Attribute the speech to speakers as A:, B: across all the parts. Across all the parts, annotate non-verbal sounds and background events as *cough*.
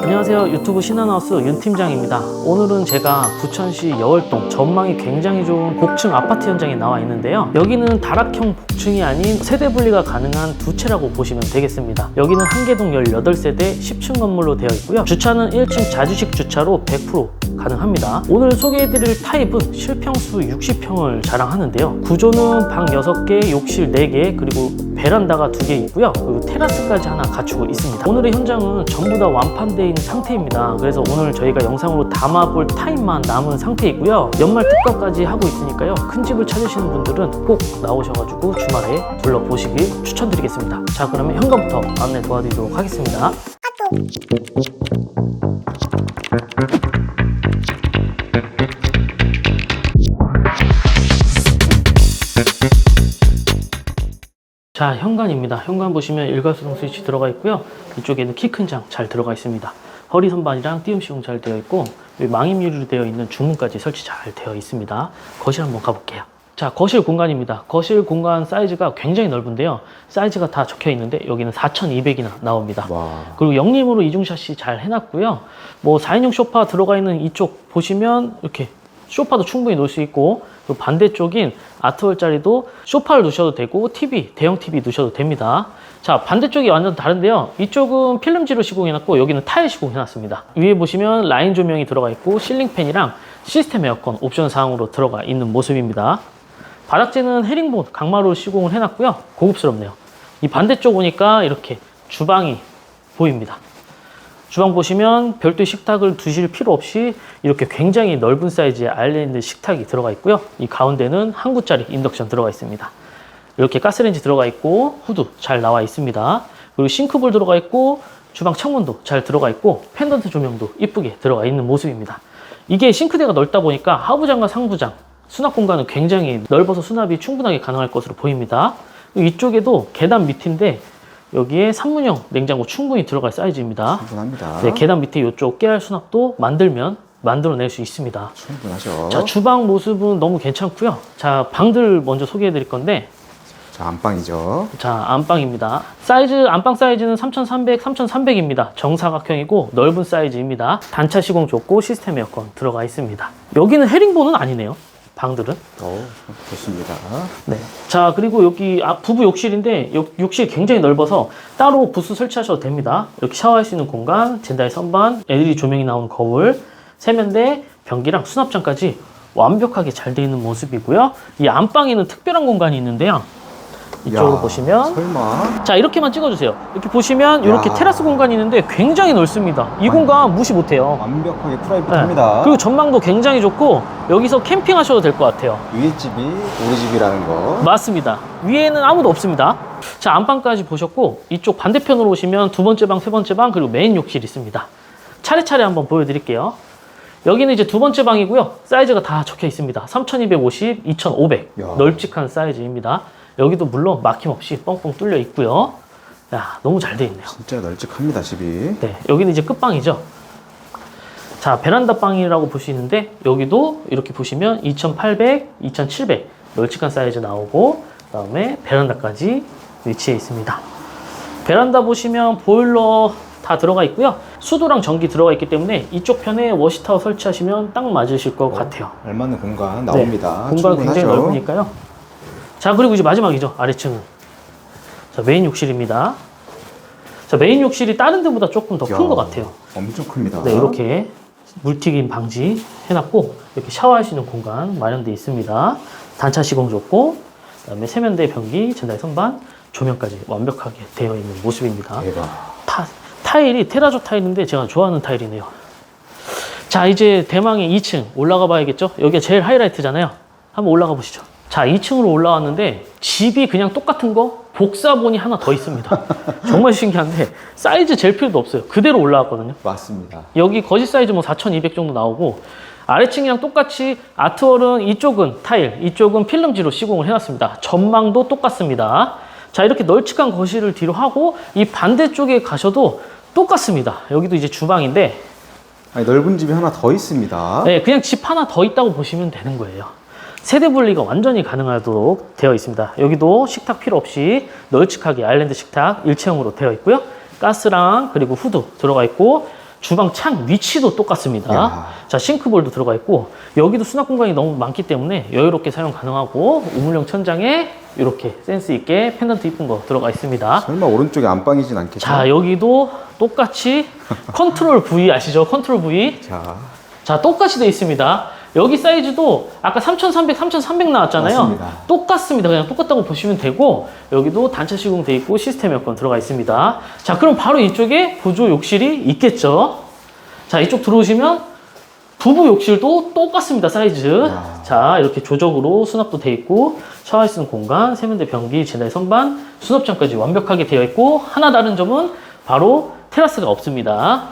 A: 안녕하세요. 유튜브 신한하우스 윤 팀장입니다. 오늘은 제가 부천시 여월동 전망이 굉장히 좋은 복층 아파트 현장에 나와 있는데요. 여기는 다락형 복층이 아닌 세대 분리가 가능한 두 채라고 보시면 되겠습니다. 여기는 한개동 18세대 10층 건물로 되어 있고요. 주차는 1층 자주식 주차로 100% 가능합니다. 오늘 소개해드릴 타입은 실평수 60평을 자랑하는데요. 구조는 방 6개, 욕실 4개 그리고 베란다가 2개 있고요. 그리고 테라스까지 하나 갖추고 있습니다. 오늘의 현장은 전부 다 완판되어 있는 상태입니다. 그래서 오늘 저희가 영상으로 담아볼 타임만 남은 상태이고요. 연말 특가까지 하고 있으니까요. 큰 집을 찾으시는 분들은 꼭 나오셔가지고 주말에 둘러보시길 추천드리겠습니다. 자 그러면 현관부터 안내 도와드리도록 하겠습니다 자 현관입니다. 현관 보시면 일괄수동 스위치 들어가 있고요. 이쪽에는 키 큰 장 잘 들어가 있습니다. 허리 선반이랑 띄움 시공 잘 되어 있고 여기 망임 유리로 되어 있는 중문까지 설치 잘 되어 있습니다. 거실 한번 가볼게요. 자 거실 공간입니다. 거실 공간 사이즈가 굉장히 넓은데요. 사이즈가 다 적혀 있는데 여기는 4200이나 나옵니다.
B: 와.
A: 그리고 영림으로 이중 샷시 잘 해놨고요. 뭐 4인용 소파 들어가 있는 이쪽 보시면 이렇게 소파도 충분히 놓을 수 있고 그 반대쪽인 아트월 자리도 소파를 두셔도 되고 TV, 대형 TV 두셔도 됩니다. 자 반대쪽이 완전 다른데요. 이쪽은 필름지로 시공해놨고 여기는 타일 시공해놨습니다. 위에 보시면 라인 조명이 들어가 있고 실링팬이랑 시스템 에어컨 옵션 사항으로 들어가 있는 모습입니다. 바닥재는 헤링본 강마루 시공을 해놨고요. 고급스럽네요. 이 반대쪽 오니까 이렇게 주방이 보입니다. 주방 보시면 별도의 식탁을 두실 필요 없이 이렇게 굉장히 넓은 사이즈의 아일랜드 식탁이 들어가 있고요. 이 가운데는 한 구짜리 인덕션 들어가 있습니다. 이렇게 가스레인지 들어가 있고 후드 잘 나와 있습니다. 그리고 싱크볼 들어가 있고 주방 창문도 잘 들어가 있고 펜던트 조명도 이쁘게 들어가 있는 모습입니다. 이게 싱크대가 넓다 보니까 하부장과 상부장 수납 공간은 굉장히 넓어서 수납이 충분하게 가능할 것으로 보입니다. 이쪽에도 계단 밑인데 여기에 산문형 냉장고 충분히 들어갈 사이즈입니다.
B: 충분합니다.
A: 네, 계단 밑에 이쪽 깨알 수납도 만들면 만들어낼 수 있습니다.
B: 충분하죠.
A: 자, 주방 모습은 너무 괜찮고요. 자, 방들 먼저 소개해 드릴 건데
B: 자, 안방이죠.
A: 자, 안방입니다. 사이즈, 안방 사이즈는 3300, 3300입니다. 정사각형이고 넓은 사이즈입니다. 단차 시공 좋고 시스템 에어컨 들어가 있습니다. 여기는 헤링본은 아니네요. 방들은.
B: 어, 좋습니다.
A: 네. 자, 그리고 여기 앞 부부 욕실인데 욕, 욕실 굉장히 넓어서 따로 부스 설치하셔도 됩니다. 이렇게 샤워할 수 있는 공간, 젠다의 선반, LED 조명이 나오는 거울, 세면대, 변기랑 수납장까지 완벽하게 잘 되어 있는 모습이고요. 이 안방에는 특별한 공간이 있는데요. 이쪽으로
B: 야,
A: 보시면
B: 설마.
A: 자 이렇게만 찍어주세요. 이렇게 보시면 이렇게
B: 야.
A: 테라스 공간이 있는데 굉장히 넓습니다. 이 공간 무시 못해요.
B: 완벽하게
A: 네.
B: 프라이빗합니다.
A: 그리고 전망도 굉장히 좋고 여기서 캠핑하셔도 될 것 같아요.
B: 위에 집이 우리 집이라는 거.
A: 맞습니다. 위에는 아무도 없습니다. 자, 안방까지 보셨고, 이쪽 반대편으로 오시면 두 번째 방, 세 번째 방, 그리고 메인 욕실 있습니다. 차례차례 한번 보여드릴게요. 여기는 이제 두 번째 방이고요. 사이즈가 다 적혀 있습니다. 3250, 2500.
B: 야.
A: 널찍한 사이즈입니다. 여기도 물론 막힘없이 뻥뻥 뚫려 있고요. 야, 너무 잘 돼 있네요.
B: 진짜 널찍합니다, 집이.
A: 네, 여기는 이제 끝방이죠. 자, 베란다 방이라고 볼 수 있는데 여기도 이렇게 보시면 2800, 2700 널찍한 사이즈 나오고 그다음에 베란다까지 위치해 있습니다. 베란다 보시면 보일러 다 들어가 있고요. 수도랑 전기 들어가 있기 때문에 이쪽 편에 워시타워 설치하시면 딱 맞으실 것 같아요.
B: 알맞는 공간 나옵니다.
A: 네, 공간 굉장히
B: 충분하죠.
A: 넓으니까요. 자, 그리고 이제 마지막이죠. 아래층은. 자, 메인 욕실입니다. 자, 메인 욕실이 다른 데보다 조금 더 큰
B: 야,
A: 것 같아요.
B: 엄청 큽니다.
A: 네, 이렇게 물튀김 방지 해놨고 이렇게 샤워할 수 있는 공간 마련되어 있습니다. 단차 시공 좋고 그 다음에 세면대 변기, 전달 선반, 조명까지 완벽하게 되어 있는 모습입니다.
B: 대박.
A: 타, 타일이 테라조 타일인데 제가 좋아하는 타일이네요. 자, 이제 대망의 2층 올라가 봐야겠죠? 여기가 제일 하이라이트잖아요. 한번 올라가 보시죠. 자, 2층으로 올라왔는데 집이 그냥 똑같은 거 복사본이 하나 더 있습니다. 정말 신기한데 사이즈 잴 필요도 없어요. 그대로 올라왔거든요.
B: 맞습니다.
A: 여기 거실 사이즈 뭐 4200 정도 나오고 아래층이랑 똑같이 아트월은 이쪽은 타일, 이쪽은 필름지로 시공을 해놨습니다. 전망도 똑같습니다. 자 이렇게 널찍한 거실을 뒤로 하고 이 반대쪽에 가셔도 똑같습니다. 여기도 이제 주방인데
B: 아니, 넓은 집이 하나 더 있습니다.
A: 네, 그냥 집 하나 더 있다고 보시면 되는 거예요. 세대 분리가 완전히 가능하도록 되어 있습니다. 여기도 식탁 필요 없이 널찍하게 아일랜드 식탁 일체형으로 되어 있고요. 가스랑 그리고 후드 들어가 있고 주방 창 위치도 똑같습니다.
B: 야.
A: 자, 싱크볼도 들어가 있고 여기도 수납 공간이 너무 많기 때문에 여유롭게 사용 가능하고 우물형 천장에 이렇게 센스 있게 펜던트 이쁜 거 들어가 있습니다.
B: 설마 오른쪽에 안방이진 않겠죠?
A: 자, 여기도 똑같이 *laughs* 컨트롤 V 아시죠? 컨트롤 V.
B: 자,
A: 자, 똑같이 되어 있습니다. 여기 사이즈도 아까 3,300, 3,300 나왔잖아요.
B: 맞습니다.
A: 똑같습니다. 그냥 똑같다고 보시면 되고 여기도 단차 시공 되어 있고 시스템 에어컨 들어가 있습니다. 자, 그럼 바로 이쪽에 보조 욕실이 있겠죠. 자, 이쪽 들어오시면 부부 욕실도 똑같습니다. 사이즈.
B: 야.
A: 자, 이렇게 조적으로 수납도 되어 있고 샤워할 수 있는 공간, 세면대 변기, 제다의 선반, 수납장까지 완벽하게 되어 있고 하나 다른 점은 바로 테라스가 없습니다.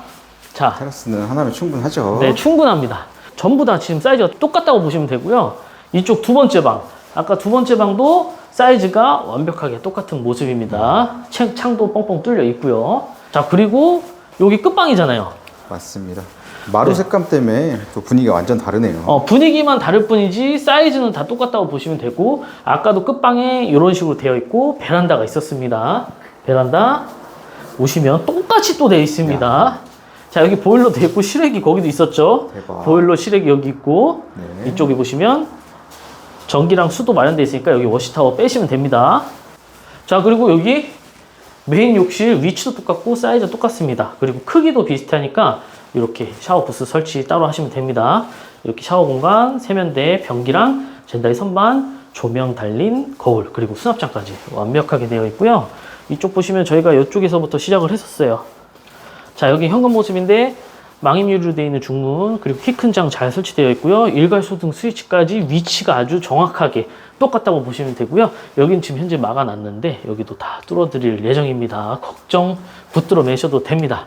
A: 자,
B: 테라스는 하나면 충분하죠.
A: 네, 충분합니다. 전부 다 지금 사이즈가 똑같다고 보시면 되고요. 이쪽 두 번째 방, 아까 두 번째 방도 사이즈가 완벽하게 똑같은 모습입니다. 창, 창도 뻥뻥 뚫려 있고요. 자, 그리고 여기 끝방이잖아요.
B: 맞습니다. 마루
A: 네.
B: 색감 때문에 또 분위기가 완전 다르네요.
A: 어, 분위기만 다를 뿐이지 사이즈는 다 똑같다고 보시면 되고 아까도 끝방에 이런 식으로 되어 있고 베란다가 있었습니다. 베란다 오시면 똑같이 또 되어 있습니다. 자 여기 보일러 되어 있고 실외기 거기도 있었죠.
B: 대박.
A: 보일러 실외기 여기 있고
B: 네.
A: 이쪽에 보시면 전기랑 수도 마련되어 있으니까 여기 워시타워 빼시면 됩니다. 자 그리고 여기 메인 욕실 위치도 똑같고 사이즈 똑같습니다. 그리고 크기도 비슷하니까 이렇게 샤워 부스 설치 따로 하시면 됩니다. 이렇게 샤워 공간, 세면대, 변기랑 젠다이 선반, 조명 달린 거울 그리고 수납장까지 완벽하게 되어 있고요. 이쪽 보시면 저희가 이쪽에서부터 시작을 했었어요. 자 여기 현관 모습인데 망임유리로 되어 있는 중문 그리고 키 큰 장 잘 설치되어 있고요. 일괄소등 스위치까지 위치가 아주 정확하게 똑같다고 보시면 되고요. 여기는 지금 현재 막아놨는데 여기도 다 뚫어드릴 예정입니다. 걱정 붙들어 매셔도 됩니다.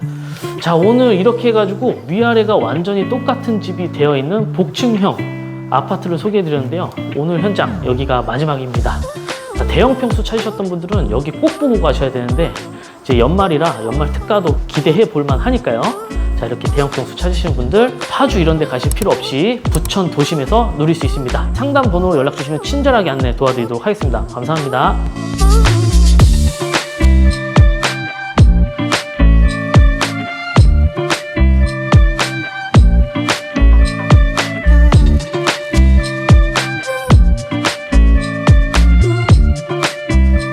A: 자 오늘 이렇게 해가지고 위아래가 완전히 똑같은 집이 되어 있는 복층형 아파트를 소개해 드렸는데요. 오늘 현장 여기가 마지막입니다. 자, 대형 평수 찾으셨던 분들은 여기 꼭 보고 가셔야 되는데 이제 연말이라 연말 특가도 기대해 볼만 하니까요. 자 이렇게 대형 평수 찾으시는 분들 파주 이런 데 가실 필요 없이 부천 도심에서 누릴 수 있습니다. 상담 번호로 연락 주시면 친절하게 안내 도와드리도록 하겠습니다. 감사합니다.